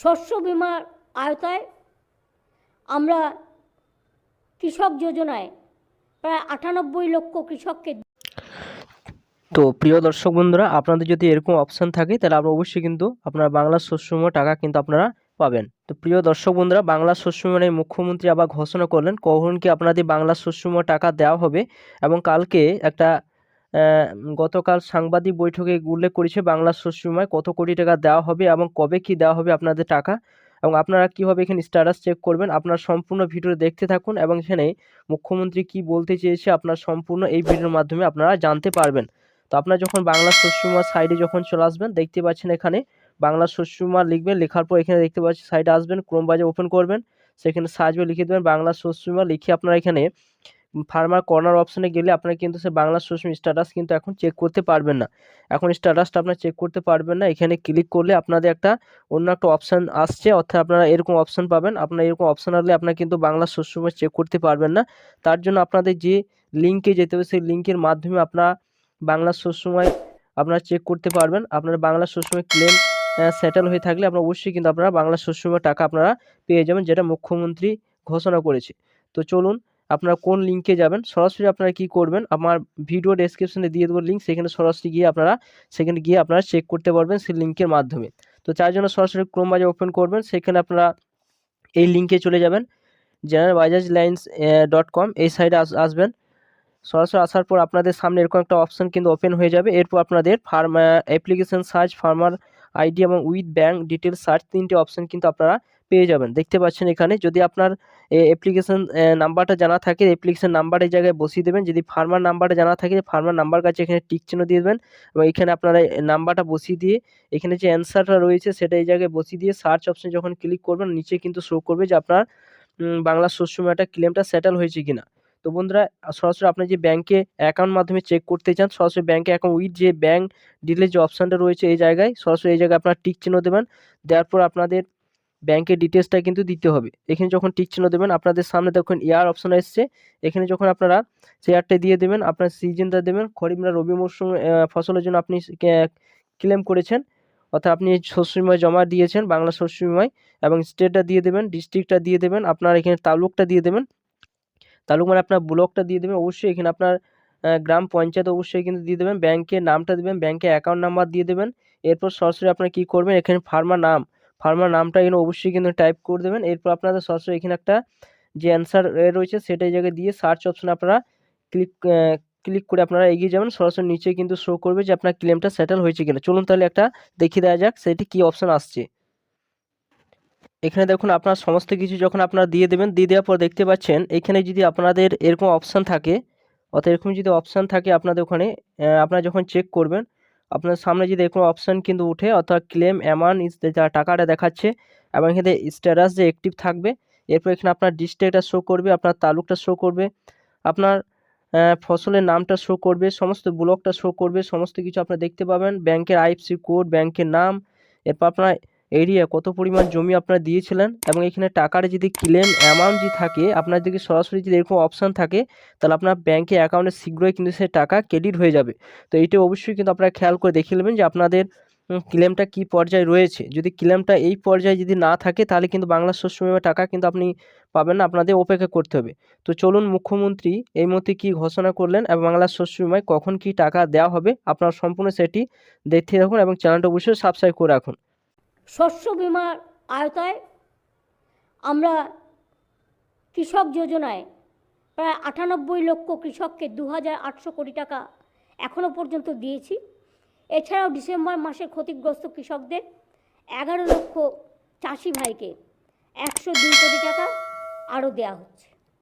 শস্য বিমার আওতায় আমরা কৃষক যোজনায় প্রায় আটানব্বই লক্ষ কৃষককে তো প্রিয় দর্শক বন্ধুরা, আপনাদের যদি এরকম অপশান থাকে, তাহলে আপনারা অবশ্যই কিন্তু আপনারা বাংলা শস্যময় টাকা কিন্তু আপনারা পাবেন। তো প্রিয় দর্শক বন্ধুরা, বাংলা শস্যময় মুখ্যমন্ত্রী আবার ঘোষণা করলেন, কখন কি আপনাদের বাংলা শস্যময় টাকা দেওয়া হবে এবং কালকে একটা গতকাল সাংবাদিক বৈঠকে উল্লেখ করেছে বাংলা শস্যময় কত কোটি টাকা দেওয়া হবে এবং কবে কি দেওয়া হবে আপনাদের টাকা এবং আপনারা কীভাবে এখানে স্ট্যাটাস চেক করবেন? আপনার সম্পূর্ণ ভিডিও দেখতে থাকুন এবং এখানে মুখ্যমন্ত্রী কি বলতে চেয়েছে আপনার সম্পূর্ণ এই ভিডিওর মাধ্যমে আপনারা জানতে পারবেন। তো আপনার যখন বাংলা শস্যমা সাইডে যখন চলে আসবেন, দেখতে পাচ্ছেন এখানে বাংলা শস্যমা লিখবেন লেখার পর এখানে দেখতে পাচ্ছেন সাইডে আসবেন ক্রোম বাজার ওপেন করবেন, সেখানে সার্চবে লিখে দেবেন বাংলা শস্যমা লিখে আপনারা এখানে ফার্মার কর্নার অপশনে গেলে আপনারা কিন্তু সে বাংলা শস্য স্ট্যাটাস কিন্তু এখন চেক করতে পারবেন না। এখন স্ট্যাটাসটা আপনারা চেক করতে পারবেন না। এখানে ক্লিক করলে আপনাদের একটা অন্য একটা অপশান আসছে। অর্থাৎ আপনারা এরকম অপশান পাবেন। আপনার এরকম অপশান আসলে আপনারা কিন্তু বাংলা শস্যময় চেক করতে পারবেন না। তার জন্য আপনাদের যে লিঙ্কে যেতে হবে, সেই লিঙ্কের মাধ্যমে আপনারা বাংলা শস্যময় আপনারা চেক করতে পারবেন। আপনার বাংলা শস্যময় ক্লেম সেটেল হয়ে থাকলে আপনার অবশ্যই কিন্তু আপনারা বাংলা শস্যময় টাকা আপনারা পেয়ে যাবেন, যেটা মুখ্যমন্ত্রী ঘোষণা করেছে। তো চলুন আপনারা কোন লিঙ্কে যাবেন, সরাসরি আপনারা কি করবেন, আমার ভিডিও ডেসক্রিপশনে দিয়ে দেবো লিঙ্ক সেখানে সরাসরি গিয়ে আপনারা, সেখানে গিয়ে আপনারা চেক করতে পারবেন সেই লিঙ্কের মাধ্যমে। তো তার জন্য সরাসরি ক্রোম বাজার ওপেন করবেন, সেখানে আপনারা এই লিঙ্কে চলে যাবেন general Bajaj lines dot com এই সাইডে আসবেন। সরাসরি আসার পর আপনাদের সামনে এরকম একটা অপশন কিন্তু ওপেন হয়ে যাবে, এরপর আপনাদের farmer application search farmer ID এবং উইথ ব্যাঙ্ক ডিটেলস সার্চ তিনটে অপশন কিন্তু আপনারা পেয়ে যাবেন। দেখতে পাচ্ছেন এখানে যদি আপনার অ্যাপ্লিকেশন নাম্বারটা জানা থাকে অ্যাপ্লিকেশন নাম্বার এই জায়গায় বসিয়ে দেবেন। যদি ফার্মার নাম্বারটা জানা থাকে ফার্মার নাম্বার কাছে এখানে টিক চিহ্ন দিয়ে দেবেন এবং এখানে আপনারা নাম্বারটা বসিয়ে দিয়ে এখানে যে অ্যান্সারটা রয়েছে সেটা এই জায়গায় বসিয়ে দিয়ে সার্চ অপশনে যখন ক্লিক করবেন, নিচে কিন্তু শো করবে যে আপনার বাংলা শস্য মেটা ক্লেমটা সেটেল হয়েছে কিনা। তো বন্ধুরা, সরাসরি আপনি যে ব্যাংকে অ্যাকাউন্ট মাধ্যমে চেক করতে চান, সরাসরি ব্যাংকে অ্যাকাউন্ট উইথ যে ব্যাংক ডিটেলস যে অপশানটা রয়েছে এই জায়গায়, সরাসরি এই জায়গায় আপনার টিক চিহ্ন দেবেন। দেওয়ার পর আপনাদের ব্যাংকের ডিটেলসটা কিন্তু দিতে হবে। এখানে যখন টিক চিহ্ন দেবেন, আপনাদের সামনে দেখুন ইয়ার অপশন এসছে। এখানে যখন আপনারা শেয়ারটা দিয়ে দেবেন, আপনার সিজনটা দেবেন খরিফ না রবি মরশুম ফসলের জন্য আপনি ক্লেম করেছেন, অর্থাৎ আপনি শস্য জমা দিয়েছেন, বাংলা শস্য বিমায় এবং স্টেটটা দিয়ে দেবেন ডিস্ট্রিক্টটা দিয়ে দেবেন, আপনার এখানে তালুকটা দিয়ে দেবেন। তালুক মানে আপনার ব্লকটা দিয়ে দেবেন, অবশ্যই এখানে আপনার গ্রাম পঞ্চায়েত অবশ্যই কিন্তু দিয়ে দেবেন, ব্যাংকের নামটা দেবেন, ব্যাংকের অ্যাকাউন্ট নাম্বার দিয়ে দেবেন। এরপর সরাসরি আপনারা কী করবেন, এখানে ফার্মার নাম। ফার্মার নামটা এখানে অবশ্যই কিন্তু টাইপ করে দেবেন। এরপর আপনাদের সরাসরি এখানে একটা যে অ্যান্সার রয়েছে সেটা এই জায়গায় দিয়ে সার্চ অপশন আপনারা ক্লিক ক্লিক করে আপনারা এগিয়ে যাবেন। সরাসরি নিচে কিন্তু শো করবে যে আপনার ক্লেমটা সেটেল হয়েছে কিনা। চলুন তাহলে একটা দেখিয়ে দেওয়া যাক সেটি কী অপশন আসছে। এখানে দেখুন আপনার সমস্ত কিছু যখন আপনারা দিয়ে দেবেন, দিয়ে দেওয়ার পর দেখতে পাচ্ছেন এখানে যদি আপনাদের এরকম অপশান থাকে, অর্থাৎ এরকম যদি অপশান থাকে আপনাদের ওখানে আপনারা যখন চেক করবেন আপনার সামনে যদি কোনো অপশান কিন্তু উঠে অর্থাৎ ক্লেম অ্যামাউন্ট যা টাকাটা দেখাচ্ছে, এবং এখানে স্ট্যাটাস যে অ্যাক্টিভ থাকবে, এরপর এখানে আপনার ডিস্ট্রিক্টটা শো করবে, আপনার তালুকটা শো করবে, আপনার ফসলের নামটা শো করবে, সমস্ত ব্লকটা শো করবে, সমস্ত কিছু আপনারা দেখতে পাবেন ব্যাংকের আইএফসি কোড ব্যাংকের নাম, এরপর আপনার এরিয়া কত পরিমাণ জমি আপনারা দিয়েছিলেন এবং এখানে টাকার যদি ক্লেম অ্যামাউন্ট যদি থাকে, আপনার যদি সরাসরি যদি এরকম অপশান থাকে, তাহলে আপনার ব্যাংকে অ্যাকাউন্টে শীঘ্রই কিন্তু সে টাকা ক্রেডিট হয়ে যাবে। তো এইটা অবশ্যই কিন্তু আপনারা খেয়াল করে দেখে নেবেন যে আপনাদের ক্লেমটা কী পর্যায়ে রয়েছে। যদি ক্লেমটা এই পর্যায়ে যদি না থাকে, তাহলে কিন্তু বাংলা শস্য বিমা টাকা কিন্তু আপনি পাবেন না, আপনাদের অপেক্ষা করতে হবে। তো চলুন মুখ্যমন্ত্রী এই মুহূর্তে কী ঘোষণা করলেন এবং বাংলা শস্য বিমায় কখন কি টাকা দেওয়া হবে, আপনারা সম্পূর্ণ সেটি দেখতে রাখুন এবং চ্যানেলটা অবশ্যই সাবস্ক্রাইব করে রাখুন। শস্য বিমার আওতায় আমরা কৃষক যোজনায় প্রায় আটানব্বই লক্ষ কৃষককে দু হাজার আটশো কোটি টাকা এখনও পর্যন্ত দিয়েছি। এছাড়াও ডিসেম্বর মাসে ক্ষতিগ্রস্ত কৃষকদের এগারো লক্ষ চাষি ভাইকে একশো দুই কোটি টাকা আরও দেওয়া হচ্ছে।